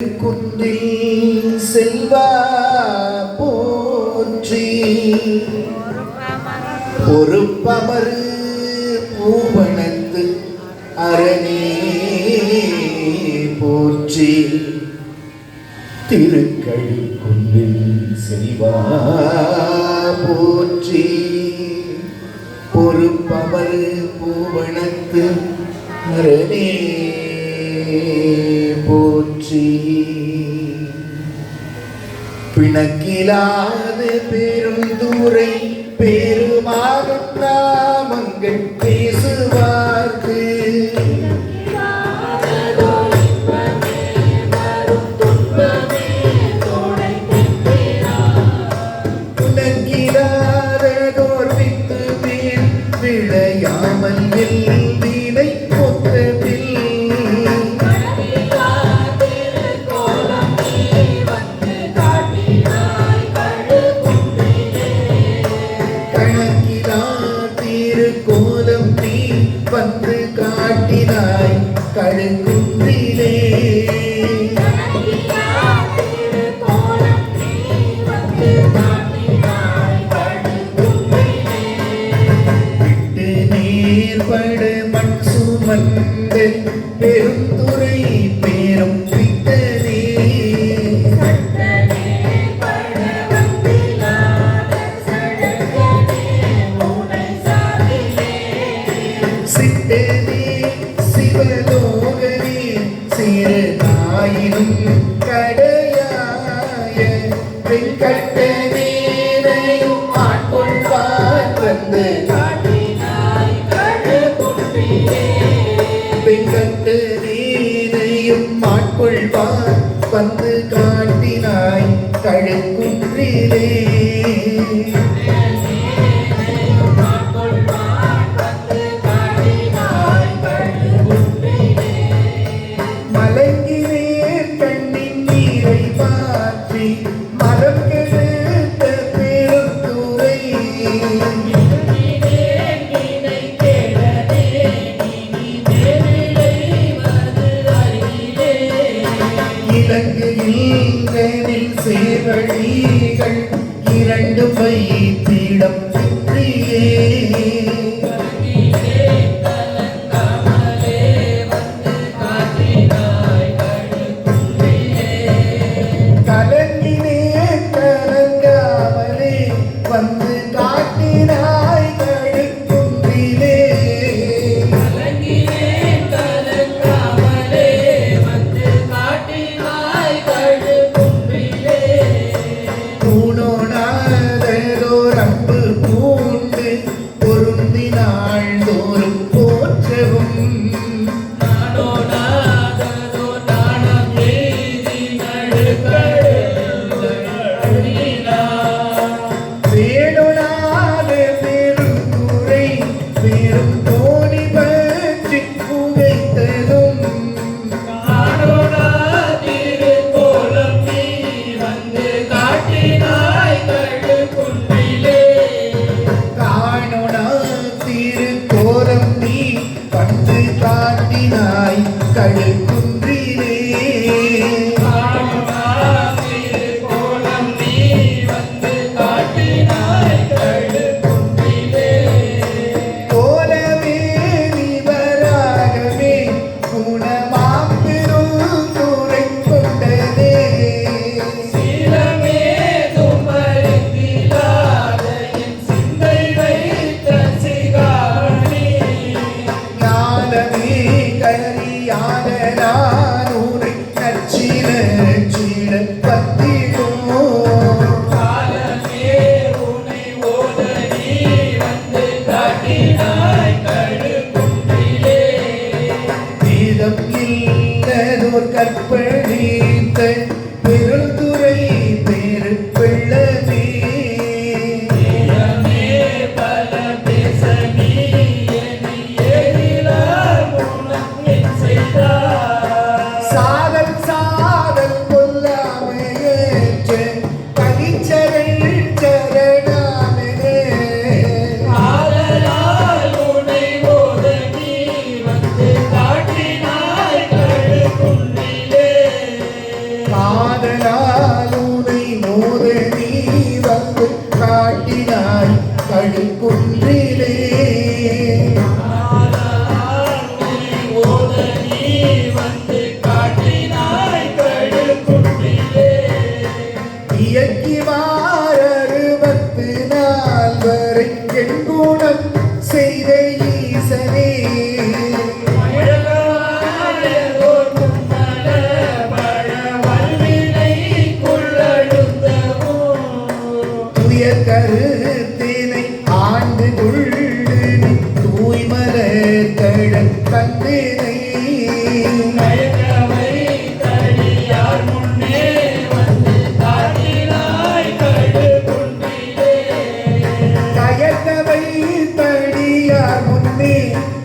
குன்றில் செல்வா போற்றி. பொறுப்பமர் பூவனத்து அரணே போற்றி. திருக்கழி குன்றில் செல்வா போற்றி. பொறுப்பமர் பூவனத்து அரணே போற்றி. பிணக்கிலாது பெருந்துரை பெருமாறு பிராமங்கள் பேசுவார். ஆயினும் கடையாய வெண்கட்ட வீரையும் ஆட்கொள் வந்து காட்டினாய் கடுகுட்டியே வெண்கட்டு வீரையும் ஆட்கொள் வந்து காட்டினாய் கழுக்குன்றிலே. നാട്ടിനായി കളിക്കുന്നു. இயக்கி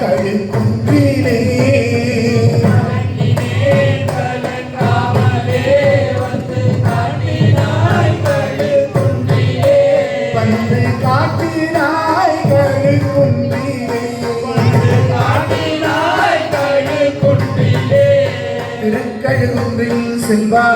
கழுக்குன்றிலே வந்து காட்டினாய் கழுக்குன்றிலே திருக்கழுகுன்றில் செல்வா